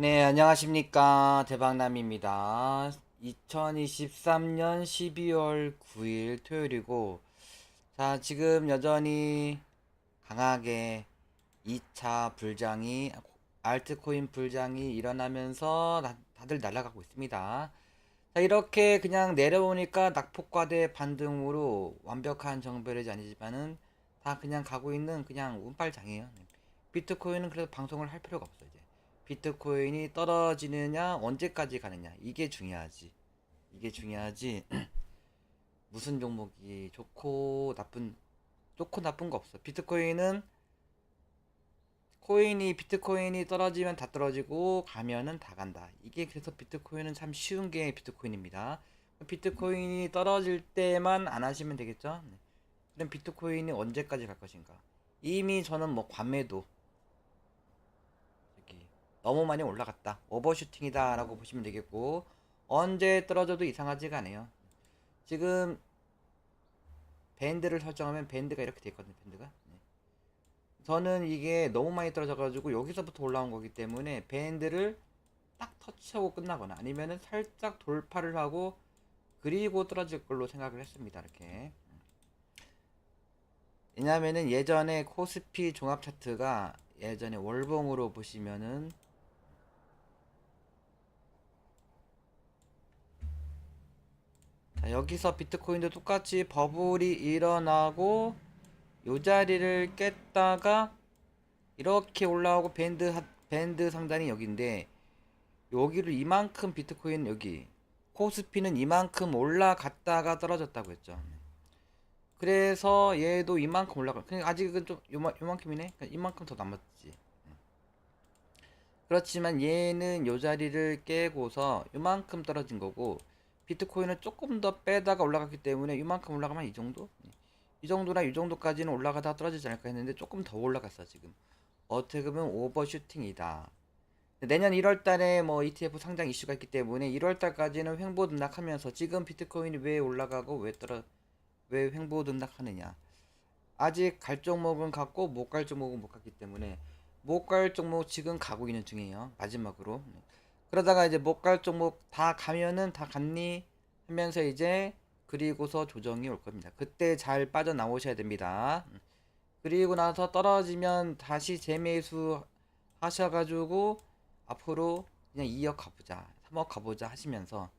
네, 안녕하십니까. 대박남입니다. 2023년 12월 9일 토요일이고, 자, 지금 여전히 강하게 2차 불장이, 알트코인 불장이 일어나면서 다- 다들 날아가고 있습니다. 자, 이렇게 그냥 내려오니까 낙폭과대 반등으로 완벽한 정배력이 아니지만은 다 그냥 가고 있는 그냥 운빨장이에요. 네. 비트코인은 그래도 방송을 할 필요가 없어요, 이제. 비트코인이 떨어지느냐, 언제까지 가느냐. 이게 중요하지. 이게 중요하지. 무슨 종목이 좋고, 나쁜, 좋고 나쁜 거 없어. 비트코인은, 코인이, 비트코인이 떨어지면 다 떨어지고, 가면은 다 간다. 이게 그래서 비트코인은 참 쉬운 게 비트코인입니다. 비트코인이 떨어질 때만 안 하시면 되겠죠? 네. 그럼 비트코인이 언제까지 갈 것인가? 이미 저는 뭐 관매도, 너무 많이 올라갔다. 오버슈팅이다. 라고 보시면 되겠고, 언제 떨어져도 이상하지가 않아요. 지금, 밴드를 설정하면 밴드가 이렇게 돼 있거든요, 밴드가. 네. 저는 이게 너무 많이 떨어져가지고, 여기서부터 올라온 거기 때문에, 밴드를 딱 터치하고 끝나거나, 아니면은 살짝 돌파를 하고, 그리고 떨어질 걸로 생각을 했습니다, 이렇게. 왜냐면은 예전에 코스피 종합 차트가 예전에 월봉으로 보시면은 자, 여기서 비트코인도 똑같이 버블이 일어나고 요 자리를 깼다가 이렇게 올라오고 밴드 하- 밴드 상단이 여기인데 여기를 이만큼 비트코인 여기 코스피는 이만큼 올라갔다가 떨어졌다고 했죠. 그래서 얘도 이만큼 올라가. 그냥 아직은 좀 요만 요만큼이네. 그러니까 이만큼 더 남았지. 그렇지만 얘는 요 자리를 깨고서 요만큼 떨어진 거고 비트코인은 조금 더 빼다가 올라갔기 때문에 이만큼 올라가면 이 정도? 이 정도나 이 정도까지는 올라가다 떨어지지 않을까 했는데 조금 더 올라갔어 지금. 어떻게 보면 오버슈팅이다. 내년 1월 달에 뭐 ETF 상장 이슈가 있기 때문에 1월 달까지는 횡보 등락하면서 지금 비트코인이 왜 올라가고 왜 떨어 왜 횡보 등락하느냐? 아직 갈 종목은 갔고 못 갈 종목은 못 갔기 때문에 못 갈 종목 지금 가고 있는 중이에요. 마지막으로. 네. 그러다가 이제 못 갈 종목 다 가면은 다 갔니 하면서 이제 그리고서 조정이 올 겁니다. 그때 잘 빠져나오셔야 됩니다. 그리고 나서 떨어지면 다시 재매수 하셔가지고 앞으로 그냥 2억 가보자, 3억 가보자 하시면서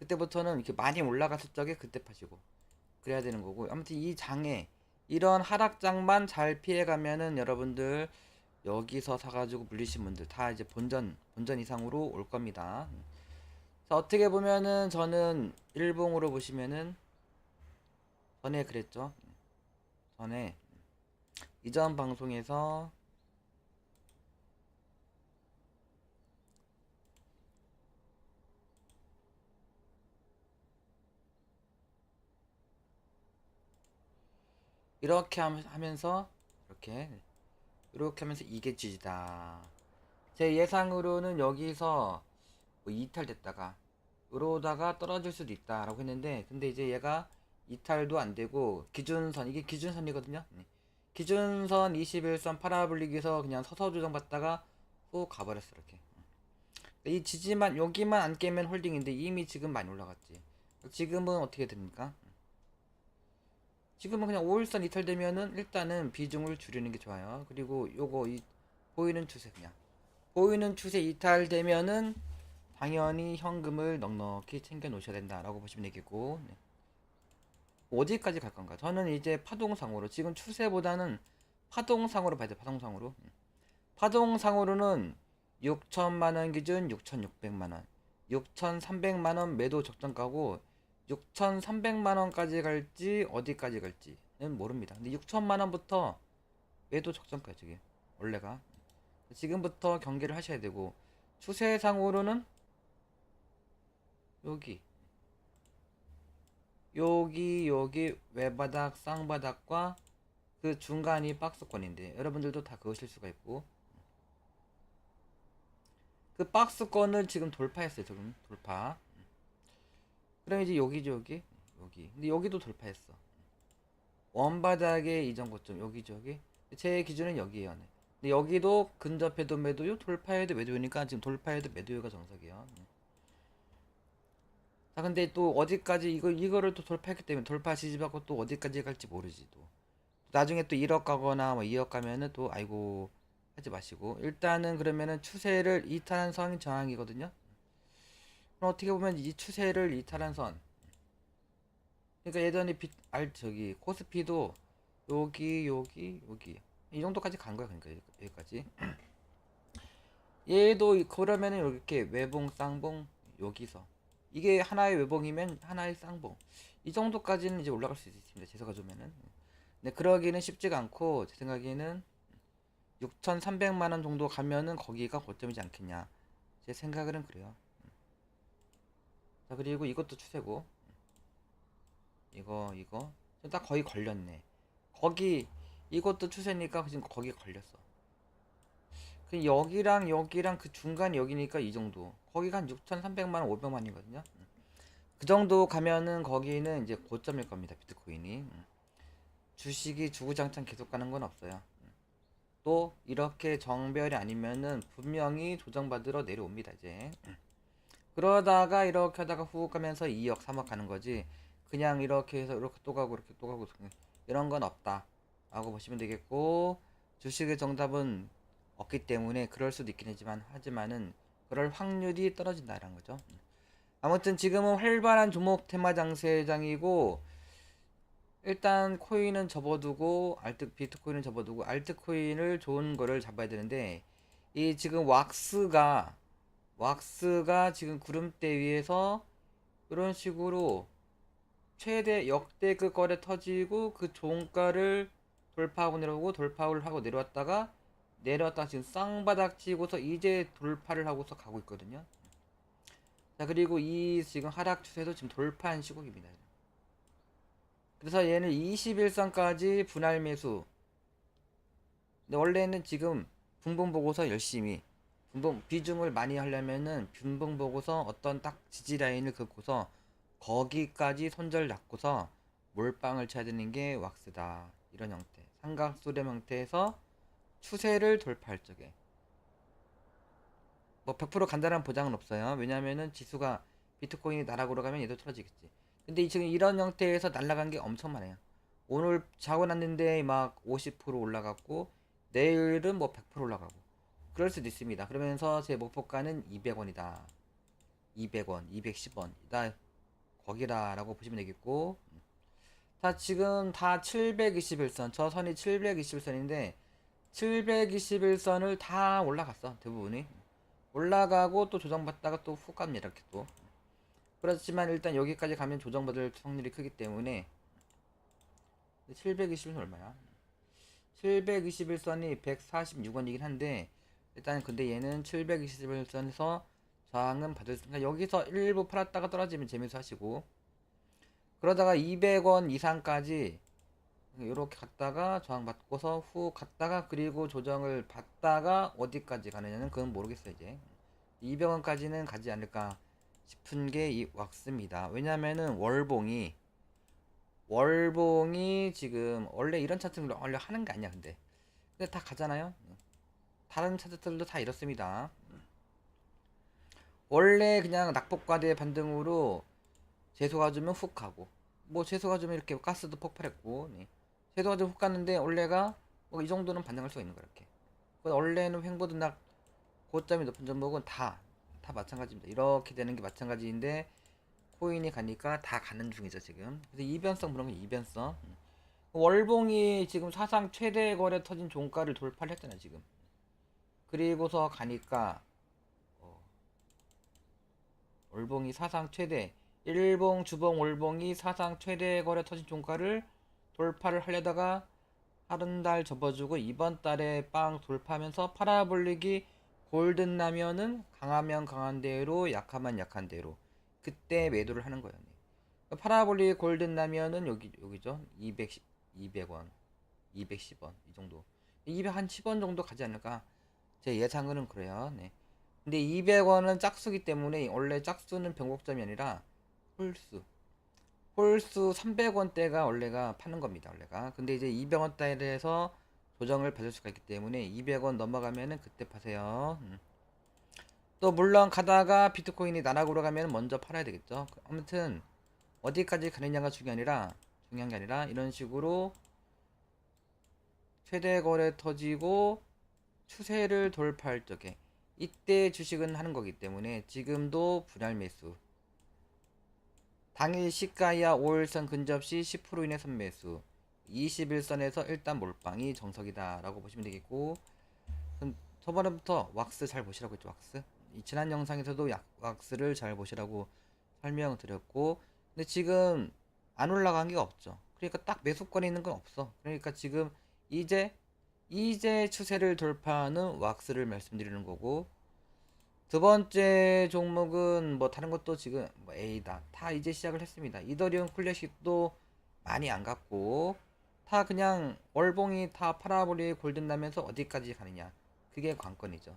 그때부터는 이렇게 많이 올라갔을 적에 그때 파시고 그래야 되는 거고 아무튼 이 장에 이런 하락장만 잘 피해가면은 여러분들 여기서 사가지고 물리신 분들 다 이제 본전 본전 이상으로 올 겁니다. 자 어떻게 보면은 저는 일봉으로 보시면은 전에 그랬죠. 전에 이전 방송에서 이렇게 함- 하면서 이렇게 이렇게 하면서 이게 지지다. 제 예상으로는 여기서 뭐 이탈됐다가 이러다가 떨어질 수도 있다 라고 했는데 근데 이제 얘가 이탈도 안 되고 기준선 이게 기준선이거든요. 네. 기준선 21선 파라블릭에서 그냥 서서 조정받다가 후 가버렸어 이렇게. 이 지지만 여기만 안 깨면 홀딩인데 이미 지금 많이 올라갔지. 지금은 어떻게 됩니까? 지금은 그냥 5일선 이탈되면은 일단은 비중을 줄이는 게 좋아요. 그리고 요거 이 보이는 추세 그냥 보이는 추세 이탈되면은 당연히 현금을 넉넉히 챙겨 놓으셔야 된다라고 보시면 되겠고 네. 어디까지 갈 건가? 저는 이제 파동상으로 지금 추세보다는 파동상으로 봐야 돼. 파동상으로 음. 파동상으로는 6천만 원 기준 6,600만 원, 6,300만 원 매도 적정가고 6,300만 원까지 갈지 어디까지 갈지는 모릅니다. 근데 6천만 원부터 매도 적정가예요, 저게. 원래가. 지금부터 경계를 하셔야 되고 추세상으로는 여기 여기 여기 외바닥 쌍바닥과 그 중간이 박스권인데 여러분들도 다 그으실 수가 있고 그 박스권을 지금 돌파했어요 지금 돌파 그럼 이제 여기 여기 근데 여기도 돌파했어 원바닥의 이전 고점 여기 제 기준은 여기에요 네. 근데 여기도 근접해도 매도요, 돌파해도 매도요니까 지금 돌파해도 매도요가 정석이에요. 네. 자, 근데 또 어디까지 이거 이거를 또 돌파했기 때문에 돌파 지지받고 또 어디까지 갈지 모르지 또. 나중에 또 1억 가거나 뭐 2억 가면은 또 아이고 하지 마시고 일단은 그러면은 추세를 이탈한 선이 저항이거든요. 어떻게 보면 이 추세를 이탈한 선. 그러니까 예전에 비, 알 저기 코스피도 여기 여기 여기 이 정도까지 간 거야 그러니까 여기- 여기까지. 얘도 이- 그러면은 이렇게 외봉 쌍봉 여기서 이게 하나의 외봉이면 하나의 쌍봉 이 정도까지는 이제 올라갈 수 있습니다. 재서가 좋으면은. 근데 그러기는 쉽지가 않고 제 생각에는 6,300만 원 정도 가면은 거기가 고점이지 않겠냐. 제 생각은 그래요. 자, 그리고 이것도 추세고. 이거, 이거. 딱 거의 걸렸네. 거기, 이것도 추세니까 지금 거기 걸렸어. 그 여기랑 여기랑 그 중간 여기니까 이 정도. 거기가 한 6,300만 원, 500만이거든요. 그 정도 가면은 거기는 이제 고점일 겁니다. 비트코인이. 주식이 주구장창 계속 가는 건 없어요. 또 이렇게 정별이 아니면은 분명히 조정받으러 내려옵니다 이제 그러다가 이렇게 하다가 훅 가면서 2억 3억 가는 거지. 그냥 이렇게 해서 이렇게 또 가고 이렇게 또 가고 이런 건 없다. 라고 보시면 되겠고 주식의 정답은 없기 때문에 그럴 수도 있긴 하지만 하지만은 그럴 확률이 떨어진다라는 거죠. 아무튼 지금은 활발한 종목 테마 장세 장이고 일단 코인은 접어두고 알트 비트코인은 접어두고 알트코인을 좋은 거를 잡아야 되는데 이 지금 왁스가 왁스가 지금 구름대 위에서 이런 식으로 최대 역대급 거래 터지고 그 종가를 돌파하고 내려오고 돌파를 하고 내려왔다가 내려왔다가 지금 쌍바닥 치고서 이제 돌파를 하고서 가고 있거든요. 자 그리고 이 지금 하락 추세도 지금 돌파한 시국입니다. 그래서 얘는 21선까지 분할 매수. 근데 원래는 지금 분봉 보고서 열심히 분봉 비중을 많이 하려면은 분봉 보고서 어떤 딱 지지 라인을 긋고서 거기까지 손절 잡고서 몰빵을 쳐야 되는 게 왁스다. 이런 형태. 삼각수렴 형태에서 추세를 돌파할 적에 뭐 100% 간단한 보장은 없어요. 왜냐면은 지수가 비트코인이 나락으로 가면 얘도 틀어지겠지. 근데 지금 이런 형태에서 날라간 게 엄청 많아요. 오늘 자고 났는데 막 50% 올라갔고 내일은 뭐 100% 올라가고 그럴 수도 있습니다. 그러면서 제 목표가는 200원이다. 200원, 210원. 나 거기라라고 보시면 되겠고 자 지금 다 721선 저 선이 721선인데 721선을 다 올라갔어 대부분이 올라가고 또 조정받다가 또 훅 갑니다 이렇게 또 그렇지만 일단 여기까지 가면 조정받을 확률이 크기 때문에 720은 얼마야? 721선이 146원이긴 한데 일단 근데 얘는 721선에서 저항은 받을 그러니까 여기서 일부 팔았다가 떨어지면 재미서 하시고 그러다가 200원 이상까지 이렇게 갔다가 저항 받고서 후 갔다가 그리고 조정을 받다가 어디까지 가느냐는 그건 모르겠어요 이제 200원까지는 가지 않을까 싶은 게 이 왁스입니다. 왜냐면은 월봉이 월봉이 지금 원래 이런 차트를 원래 하는 게 아니야 근데 근데 다 가잖아요. 다른 차트들도 다 이렇습니다. 원래 그냥 낙폭과대 반등으로 재소가 주면 훅 가고 뭐 재소가 주면 이렇게 가스도 폭발했고 네. 재소가 좀훅 갔는데 원래가 뭐 이 정도는 반등할 수가 있는 거야 이렇게 원래는 횡보든 낙 고점이 높은 종목은 다 다 마찬가지입니다. 이렇게 되는 게 마찬가지인데 코인이 가니까 다 가는 중이죠 지금. 그래서 이변성 건 이변성. 월봉이 지금 사상 최대 거래 터진 종가를 돌파를 했잖아요 지금. 그리고서 가니까 어, 월봉이 사상 최대 일봉 주봉 월봉이 사상 최대 거래 터진 종가를 돌파를 하려다가 다른 달 접어주고 이번 달에 빵 돌파하면서 팔아볼리기 골든 나면은 강하면 강한 대로 약하면 약한 대로 그때 매도를 하는 거예요. 파라볼리 골든 나면은 여기 여기죠. 210 200원, 210원 이 정도. 200한 10원 정도 가지 않을까? 제 예상은 그래요. 네. 근데 200원은 짝수기 때문에 원래 짝수는 변곡점이 아니라 홀수. 홀수 300원대가 원래가 파는 겁니다. 원래가. 근데 이제 200원대에서 조정을 받을 수가 있기 때문에 200원 넘어가면은 그때 파세요. 음. 또 물론 가다가 비트코인이 나락으로 가면 먼저 팔아야 되겠죠. 아무튼 어디까지 가느냐가 중요한 아니라 중요한 게 아니라 이런 식으로 최대 거래 터지고 추세를 돌파할 적에 이때 주식은 하는 거기 때문에 지금도 분할 매수. 당일 시가야 5일선 근접 시 10% 이내 선매수. 21선에서 일단 몰빵이 정석이다 라고 보시면 되겠고 그럼 저번부터 왁스 잘 보시라고 했죠 왁스? 이 지난 영상에서도 약, 왁스를 잘 보시라고 설명드렸고 근데 지금 안 올라간 게 없죠. 그러니까 딱 매수권에 있는 건 없어. 그러니까 지금 이제 이제 추세를 돌파하는 왁스를 말씀드리는 거고 두 번째 종목은 뭐 다른 것도 지금 뭐 A다. 다 이제 시작을 했습니다. 이더리움 클래식도 많이 안 갔고 다 그냥 월봉이 다 파라볼이 골든 나면서 어디까지 가느냐. 그게 관건이죠.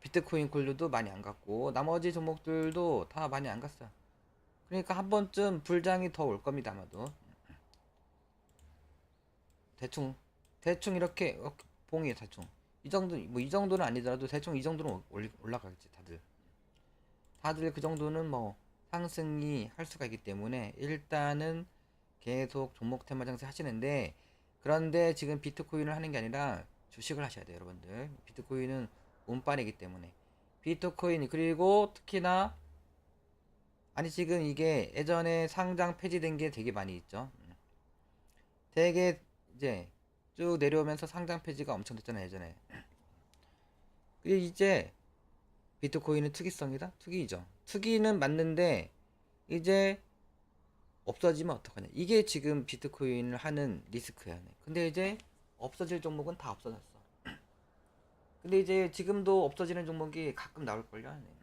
비트코인 콜류도 많이 안 갔고 나머지 종목들도 다 많이 안 갔어요. 그러니까 한 번쯤 불장이 더 올 겁니다 아마도. 대충 대충 이렇게, 이렇게 봉이에요 대충. 이 정도 뭐 이 정도는 아니더라도 대충 이 정도는 올- 올라가겠지 다들. 다들 그 정도는 뭐 상승이 할 수가 있기 때문에 일단은 계속 종목 테마 장세 하시는데 그런데 지금 비트코인을 하는 게 아니라 주식을 하셔야 돼요 여러분들. 비트코인은 운빨이기 때문에. 비트코인 그리고 특히나 아니 지금 이게 예전에 상장 폐지된 게 되게 많이 있죠. 되게 이제 쭉 내려오면서 상장 폐지가 엄청 됐잖아요 예전에. 그게 이제 비트코인은 투기성이다? 투기이죠. 투기는 맞는데 이제 없어지면 어떡하냐. 이게 지금 비트코인을 하는 리스크야. 근데 이제 없어질 종목은 다 없어졌어. 근데 이제 지금도 없어지는 종목이 가끔 나올걸요. 네.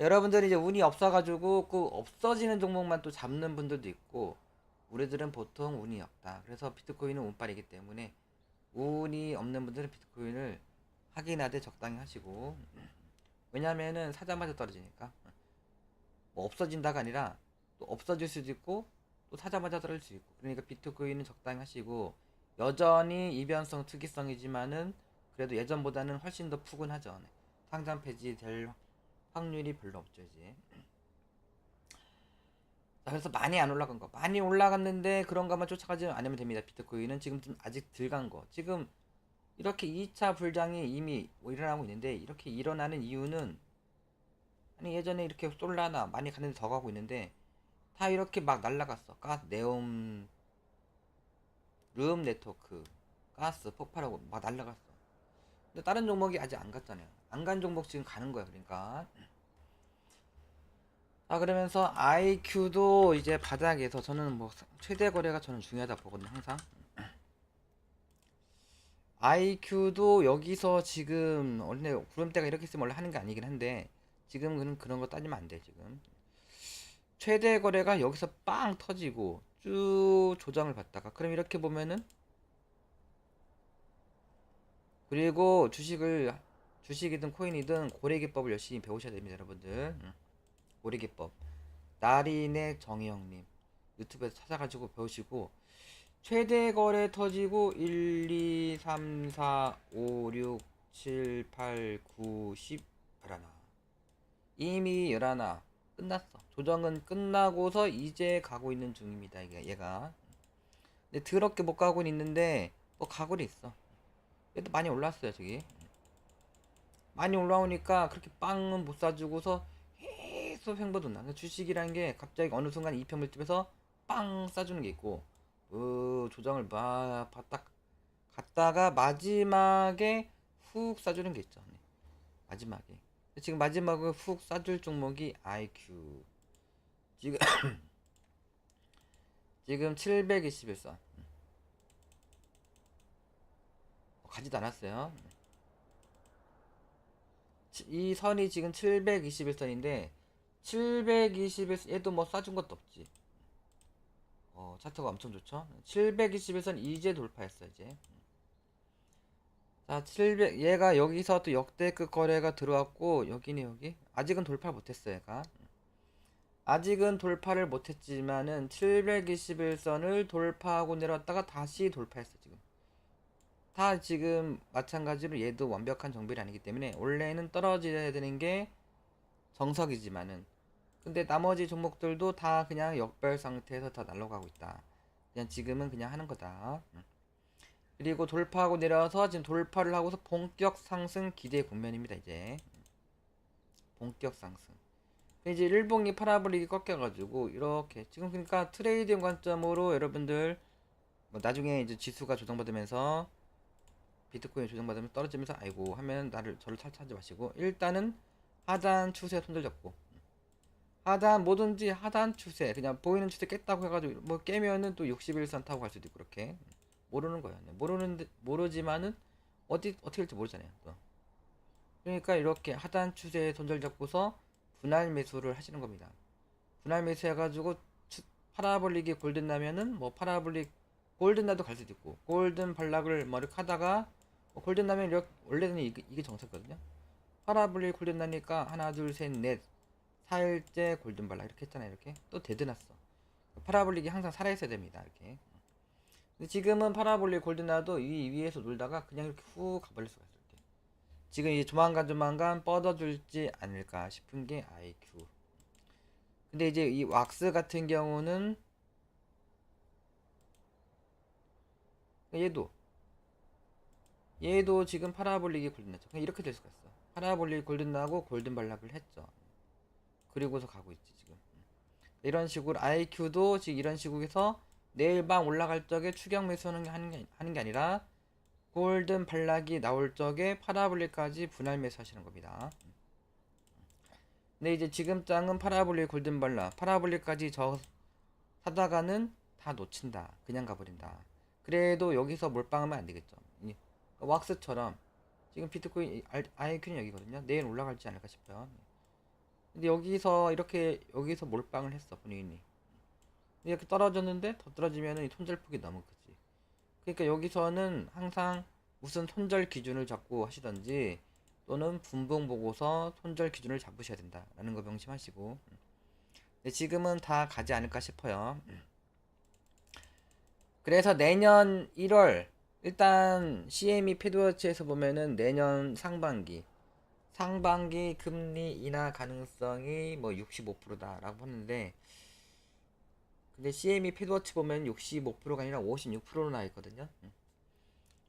여러분들이 이제 운이 없어가지고 그 없어지는 종목만 또 잡는 분들도 있고 우리들은 보통 운이 없다. 그래서 비트코인은 운빨이기 때문에 운이 없는 분들은 비트코인을 확인하되 적당히 하시고 왜냐면은 사자마자 떨어지니까 뭐 없어진다가 아니라 또 없어질 수도 있고 또 사자마자 떨어질 수 있고 그러니까 비트코인은 적당히 하시고 여전히 이변성 투기성이지만은 그래도 예전보다는 훨씬 더 푸근하죠. 네. 상장 폐지될 확률이 별로 없죠 이제. 자, 그래서 많이 안 올라간 거. 많이 올라갔는데 그런 것만 쫓아가지 않으면 됩니다 비트코인은. 지금 좀 아직 덜 간 거. 지금 이렇게 2차 불장이 이미 일어나고 있는데 이렇게 일어나는 이유는 아니 예전에 이렇게 솔라나 많이 갔는데 더 가고 있는데 다 이렇게 막 날라갔어. 가스 네옴 룸 네트워크 가스 폭발하고 막 날라갔어. 근데 다른 종목이 아직 안 갔잖아요. 안 간 종목 지금 가는 거야 그러니까 아 그러면서 IQ도 이제 바닥에서 저는 뭐 최대 거래가 저는 중요하다 보거든요 항상. IQ도 여기서 지금 원래 구름대가 이렇게 있으면 원래 하는 게 아니긴 한데 지금 그런 그런 거 따지면 안 돼 지금. 최대 거래가 여기서 빵 터지고 쭉 조정을 받다가 그럼 이렇게 보면은 그리고 주식을 주식이든 코인이든 고래 기법을 열심히 배우셔야 됩니다 여러분들 음. 고래기법. 나린의 정희영님. 유튜브에서 찾아가지고 배우시고 최대 거래 터지고 1, 2, 3, 4, 5, 6, 7, 8, 9, 10 열하나. 이미 열하나. 끝났어. 조정은 끝나고서 이제 가고 있는 중입니다 이게 얘가. 근데 더럽게 못 가고 있는데 뭐 가고는 있어. 그래도 많이 올랐어요 저기. 많이 올라오니까 그렇게 빵은 못 사주고서 계속 횡보돈다 주식이라는 게 갑자기 어느 순간 이평물집에서 빵 싸주는 게 있고 그 조정을 막 바닥 갔다가 마지막에 훅 싸주는 게 있죠. 네. 마지막에. 지금 마지막에 훅 싸줄 종목이 IQ 지금 지금 721선. 가지도 않았어요. 이 선이 지금 721선인데 721선 얘도 뭐 싸준 것도 없지. 어 차트가 엄청 좋죠? 721선 이제 돌파했어 이제. 자 700 얘가 여기서 또 역대급 거래가 들어왔고 여기네 여기. 아직은 돌파 못했어 얘가. 아직은 돌파를 못했지만은 721선을 돌파하고 내려왔다가 다시 돌파했어 지금. 다 지금 마찬가지로 얘도 완벽한 정비이 아니기 때문에 원래는 떨어져야 되는 게 정석이지만은 근데 나머지 종목들도 다 그냥 역별 상태에서 다 날아가고 있다. 그냥 지금은 그냥 하는 거다. 음. 그리고 돌파하고 내려서 지금 돌파를 하고서 본격 상승 기대 국면입니다. 이제 본격 상승. 이제 일봉이 파라볼릭이 꺾여가지고 이렇게 지금 그러니까 트레이딩 관점으로 여러분들 뭐 나중에 이제 지수가 조정받으면서 비트코인 조정받으면서 떨어지면서 아이고 하면 나를 저를 탈취하지 마시고 일단은 하단 추세 손들 잡고 하단 뭐든지 하단 추세 그냥 보이는 추세 깼다고 해가지고 뭐 깨면은 또 61선 타고 갈 수도 있고 그렇게. 모르는 거예요. 모르는데 모르지만은 어디 어떻게 될지 모르잖아요 또. 그러니까 이렇게 하단 추세에 손절 잡고서 분할 매수를 하시는 겁니다. 분할 매수 해가지고 추- 파라볼릭이 골든 나면은 뭐 파라볼릭 골든 나도 갈 수도 있고 골든 발락을 뭐 이렇게 하다가 뭐 골든 나면 이렇게 원래는 이게, 이게 정석이거든요. 파라볼릭 골든 나니까 하나 둘 셋 넷 4일째 골든 발락 이렇게 했잖아요 이렇게. 또 데드났어. 파라볼릭이 항상 살아있어야 됩니다 이렇게. 근데 지금은 파라볼릭 골든 나도 이 위에서 놀다가 그냥 이렇게 후 가버릴 수가 이렇게. 지금 이제 조만간 조만간 뻗어줄지 않을까 싶은 게 IQ 근데 이제 이 왁스 같은 경우는 얘도. 얘도 지금 파라볼릭이 골든 났죠. 그냥 이렇게 될 수가 있어. 파라볼릭 골든 나고 골든 발락을 했죠 그리고서 가고 있지 지금. 이런 식으로 IQ도 지금 이런 식으로 해서 내일 밤 올라갈 적에 추격 매수하는 게 하는 게, 하는 게 아니라 골든 발락이 나올 적에 파라볼릭까지 분할 매수하시는 겁니다. 근데 이제 지금 장은 파라볼릭 골든 발락. 파라볼릭까지 저 사다가는 다 놓친다. 그냥 가버린다. 그래도 여기서 몰빵하면 안 되겠죠. 이 왁스처럼. 지금 비트코인 IQ는 여기거든요. 내일 올라갈지 않을까 싶어요 근데 여기서 이렇게 여기서 몰빵을 했어 본인이. 이렇게 떨어졌는데 더 떨어지면은 이 손절 폭이 너무 크지. 그러니까 여기서는 항상 무슨 손절 기준을 잡고 하시던지 또는 분봉 보고서 손절 기준을 잡으셔야 된다라는 거 명심하시고. 근데 지금은 다 가지 않을까 싶어요. 그래서 내년 1월 일단 CME 패드워치에서 보면은 내년 상반기 상반기 금리 인하 가능성이 뭐 65%다라고 하는데 근데 CME 패드워치 보면 65%가 아니라 56%로 나와 있거든요. 음.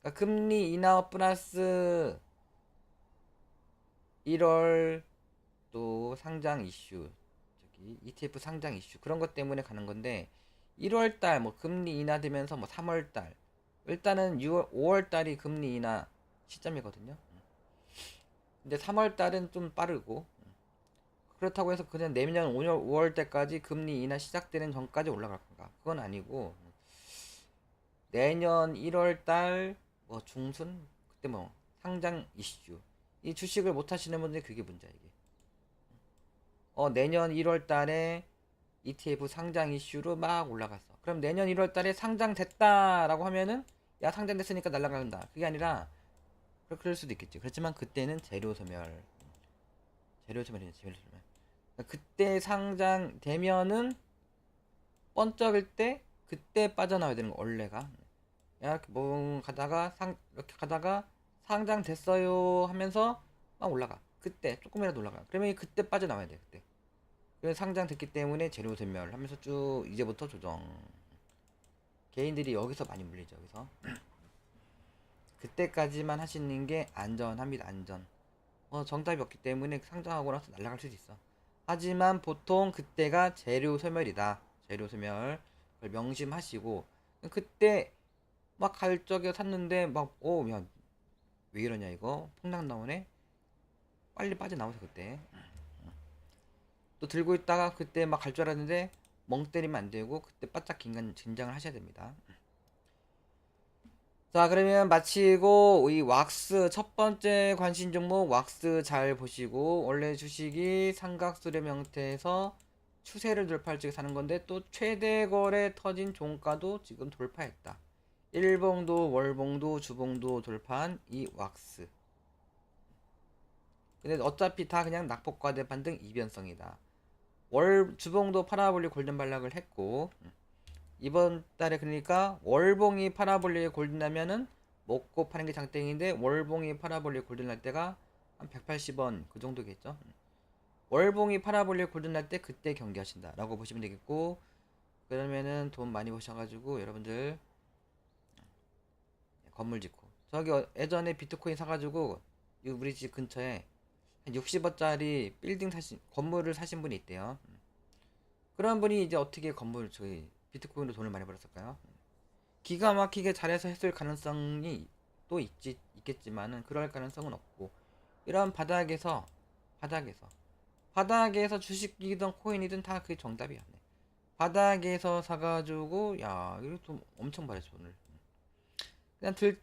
그러니까 금리 인하 플러스 1월 또 상장 이슈 저기 ETF 상장 이슈 그런 것 때문에 가는 건데 1월 달 뭐 금리 인하되면서 뭐 3월 달 일단은 6월 5월 달이 금리 인하 시점이거든요. 근데 3월 달은 좀 빠르고 그렇다고 해서 그냥 내년 5월 5월 때까지 금리 인하 시작되는 전까지 올라갈 건가? 그건 아니고 내년 1월 달 뭐 중순 그때 뭐 상장 이슈 이 주식을 못 하시는 분들이 그게 문제야 이게. 어 내년 1월 달에 ETF 상장 이슈로 막 올라갔어. 그럼 내년 1월 달에 상장됐다라고 하면은 야 상장됐으니까 날아간다. 그게 아니라 그럴- 그럴 수도 있겠지. 그렇지만 그때는 재료 소멸. 재료 소멸이지 재료 소멸. 그러니까 그때 상장 되면은 번쩍일 때 그때 빠져나와야 되는 거 원래가. 야 이렇게 뭐 가다가 상 이렇게 가다가 상장 됐어요 하면서 막 올라가. 그때 조금이라도 올라가. 그러면 그때 빠져나와야 돼. 그때. 그래서 상장 됐기 때문에 재료 소멸 하면서 쭉 이제부터 조정. 개인들이 여기서 많이 물리죠. 여기서. 그때까지만 하시는 게 안전합니다. 안전. 어, 정답이 없기 때문에 상장하고 나서 날아갈 수도 있어. 하지만 보통 그때가 재료 소멸이다. 재료 소멸. 그걸 명심하시고 그때 막 갈 적에 샀는데 막 오, 야, 왜 이러냐 이거 폭락 나오네. 빨리 빠져나오세요 그때. 또 들고 있다가 그때 막 갈 줄 알았는데 멍 때리면 안 되고 그때 바짝 긴장, 긴장을 하셔야 됩니다. 자 그러면 마치고 이 왁스 첫 번째 관심 종목 왁스 잘 보시고 원래 주식이 삼각수렴 형태에서 추세를 돌파할 적에 사는 건데 또 최대 거래 터진 종가도 지금 돌파했다. 일봉도 월봉도 주봉도 돌파한 이 왁스. 근데 어차피 다 그냥 낙폭과대 반등 이변성이다. 월 주봉도 파라볼릭 골든 발락을 했고 이번 달에 그러니까 월봉이 파라볼릭 골든 나면은 먹고 파는 게 장땡인데 월봉이 파라볼릭 골든 날 때가 한 180원 그 정도겠죠. 월봉이 파라볼릭 골든 날 때 그때 경기하신다라고 보시면 되겠고 그러면은 돈 많이 버셔가지고 여러분들 건물 짓고 저기 어- 예전에 비트코인 사가지고 이 우리 집 근처에 한 60억짜리 빌딩 사신 건물을 사신 분이 있대요. 그런 분이 이제 어떻게 건물 저기 비트코인으로 돈을 많이 벌었을까요? 기가 막히게 잘해서 했을 가능성이 또 있지 있겠지만은 그럴 가능성은 없고 이런 바닥에서 바닥에서 바닥에서 주식이든 코인이든 다 그게 정답이야. 네. 바닥에서 사가지고 야 이거 좀 엄청 벌었어 오늘. 그냥 들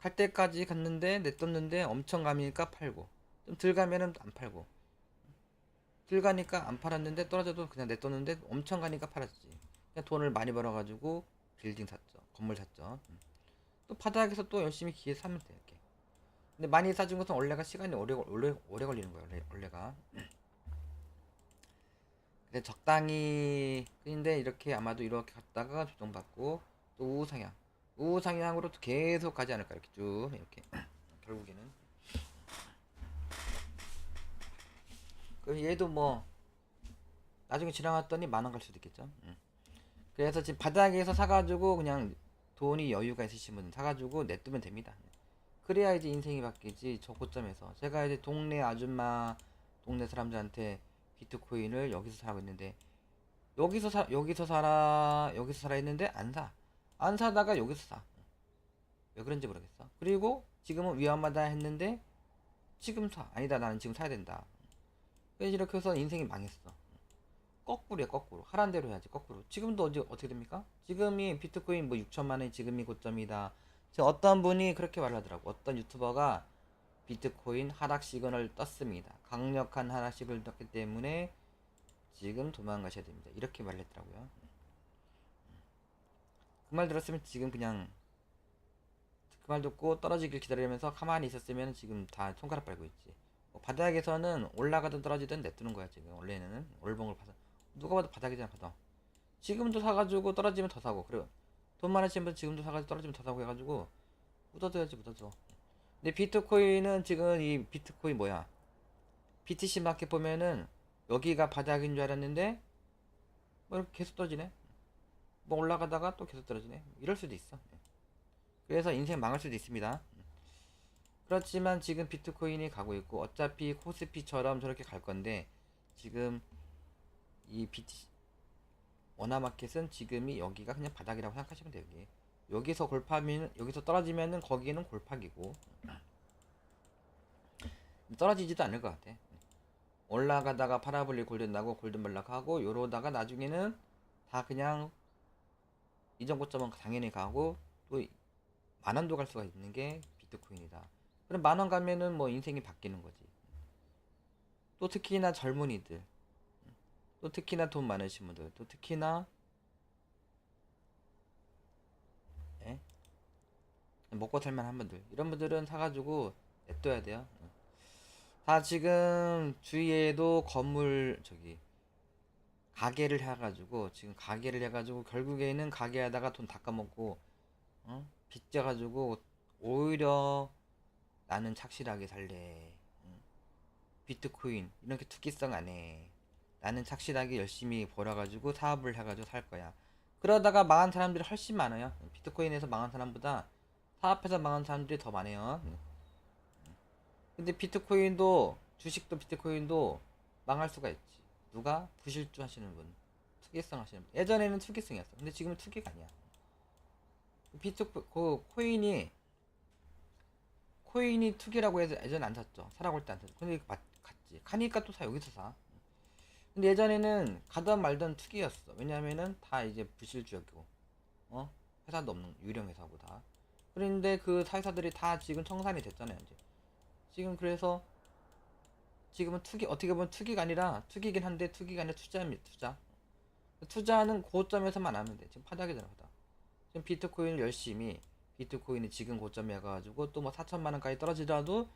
갈 때까지 갔는데 냈뒀는데 엄청 가니까 팔고 좀 들 가면은 안 팔고 들 가니까 안 팔았는데 떨어져도 그냥 냈뒀는데 엄청 가니까 팔았지. 그냥 돈을 많이 벌어가지고 빌딩 샀죠. 건물 샀죠. 음. 또 바닥에서 또 열심히 기회 사면 돼 이렇게. 근데 많이 사준 것은 원래가 시간이 오래 걸- 오래 오래 걸리는 거예요. 원래, 원래가. 근데 적당히 근데 이렇게 아마도 이렇게 갔다가 조정받고 또 우상향 우상향으로 또 계속 가지 않을까 이렇게 쭉 이렇게 결국에는 그 얘도 뭐 나중에 지나갔더니 만원 갈 수도 있겠죠. 음. 그래서 지금 바닥에서 사가지고 그냥 돈이 여유가 있으신 분은 사가지고 냅두면 됩니다. 그래야 이제 인생이 바뀌지 저 고점에서 제가 이제 동네 아줌마 동네 사람들한테 비트코인을 여기서 사고 있는데 여기서 사 여기서 살아 여기서 살아 있는데 안 사. 안 사다가 여기서 사. 왜 그런지 모르겠어. 그리고 지금은 위험하다 했는데 지금 사. 아니다 나는 지금 사야 된다. 그래서 이렇게 해서 인생이 망했어. 거꾸로야 거꾸로 하란 대로 해야지 거꾸로 지금도 어디 어떻게 됩니까? 지금이 비트코인 뭐 6천만 원이 지금이 고점이다. 지금 어떤 분이 그렇게 말하더라고. 어떤 유튜버가 비트코인 하락 시그널 떴습니다. 강력한 하락 시그널 떴기 때문에 지금 도망가셔야 됩니다. 이렇게 말했더라고요. 그 말 들었으면 지금 그냥 그 말 듣고 떨어지길 기다리면서 가만히 있었으면 지금 다 손가락 빨고 있지. 뭐 바닥에서는 올라가든 떨어지든 냅두는 거야 지금 원래는 월봉을 봐서 누가 봐도 바닥이잖아 바닥. 지금도 사가지고 떨어지면 더 사고 그래 돈 많으신 분 지금도 사가지고 떨어지면 더 사고 해가지고 묻어둬야지 묻어둬. 근데 비트코인은 지금 이 비트코인 뭐야? BTC 마켓 보면은 여기가 바닥인 줄 알았는데 뭐 이렇게 계속 떨어지네. 뭐 올라가다가 또 계속 떨어지네. 이럴 수도 있어. 그래서 인생 망할 수도 있습니다. 그렇지만 지금 비트코인이 가고 있고 어차피 코스피처럼 저렇게 갈 건데 지금 이 BTC 원화마켓은 지금이 여기가 그냥 바닥이라고 생각하시면 돼요. 여기. 여기서 골파면 여기서 떨어지면은 거기는 골팍이고 떨어지지도 않을 것 같아. 올라가다가 파라볼릭 골든 나고 골든 블락하고 요러다가 나중에는 다 그냥 이전 고점은 당연히 가고 또 만원도 갈 수가 있는 게 비트코인이다. 그럼 만원 가면은 뭐 인생이 바뀌는 거지. 또 특히나 젊은이들, 또 특히나 돈 많으신 분들, 또 특히나 예? 먹고 살만한 분들, 이런 분들은 사가지고 냅둬야 돼요. 다 지금 주위에도 건물 저기 가게를 해가지고 지금 가게를 해가지고 결국에는 가게 하다가 돈 닦아먹고 어? 빚져가지고 오히려 나는 착실하게 살래 응? 비트코인 이렇게 투기성 안 해 나는 착실하게 열심히 벌어가지고 사업을 해가지고 살 거야. 그러다가 망한 사람들이 훨씬 많아요. 비트코인에서 망한 사람보다 사업해서 망한 사람들이 더 많아요. 응. 근데 비트코인도 주식도 비트코인도 망할 수가 있지. 누가? 부실주 하시는 분. 투기성 하시는 분. 예전에는 투기성이었어. 근데 지금은 투기가 아니야. 비트 그 코인이 코인이 투기라고 해서 예전에 안 샀죠. 사라고 할 때 안 샀죠. 근데 이거 맞, 갔지. 가니까 또 사. 여기서 사 근데 예전에는 가던 말던 투기였어. 왜냐면은 다 이제 부실주였고. 어? 회사도 없는 유령 회사고 다. 그런데 그 사회사들이 다 지금 청산이 됐잖아요 이제. 지금 그래서 지금은 투기 어떻게 보면 투기가 아니라 투기긴 한데 투기가 아니라 투자입니다 투자. 투자는 고점에서만 하면 돼 지금 바닥이잖아 바닥 지금 비트코인을 열심히 비트코인이 지금 고점에 가가지고 또 뭐 4천만 원까지 떨어지더라도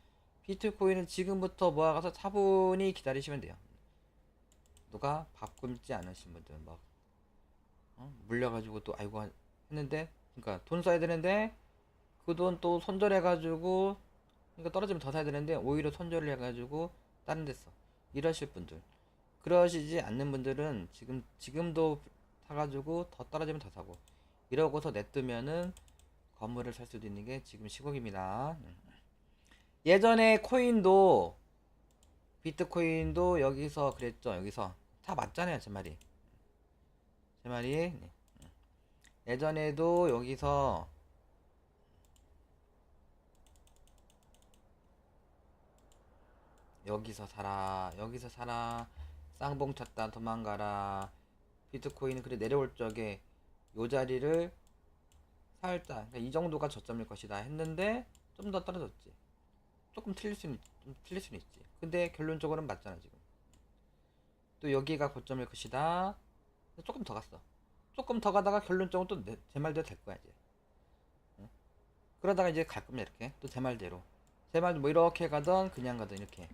비트코인은 지금부터 모아가서 차분히 기다리시면 돼요 누가 밥 굶지 않으신 분들 막 어? 물려가지고 또 아이고 했는데 그러니까 돈 써야 되는데 그 돈 또 손절해가지고 이거 떨어지면 더 사야 되는데 오히려 손절을 해가지고 다른 데 써. 이러실 분들. 그러시지 않는 분들은 지금 지금도 사가지고 더 떨어지면 더 사고 이러고서 냅두면은 건물을 살 수도 있는 게 지금 시국입니다. 음. 예전에 코인도 비트코인도 여기서 그랬죠. 여기서 다 맞잖아요, 제 말이. 제 말이. 네. 예전에도 여기서 여기서 살아, 여기서 살아, 쌍봉 쳤다, 도망가라. 비트코인은 그래 내려올 적에 요 자리를 살짝 그러니까 이 정도가 저점일 것이다 했는데 좀 더 떨어졌지. 조금 틀릴 수는 있- 좀 틀릴 수는 있지. 근데 결론적으로는 맞잖아 지금. 또 여기가 고점일 것이다. 조금 더 갔어. 조금 더 가다가 결론적으로 또 제 말대로 될 거야 이제. 응? 그러다가 이제 갈 겁니다 이렇게 또 제 말대로. 제 말도 뭐 이렇게 가던 그냥 가던 이렇게.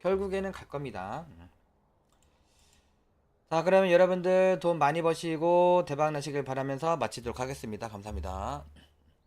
결국에는 갈 겁니다. 응. 자 그러면 여러분들 돈 많이 버시고 대박 나시길 바라면서 마치도록 하겠습니다. 감사합니다.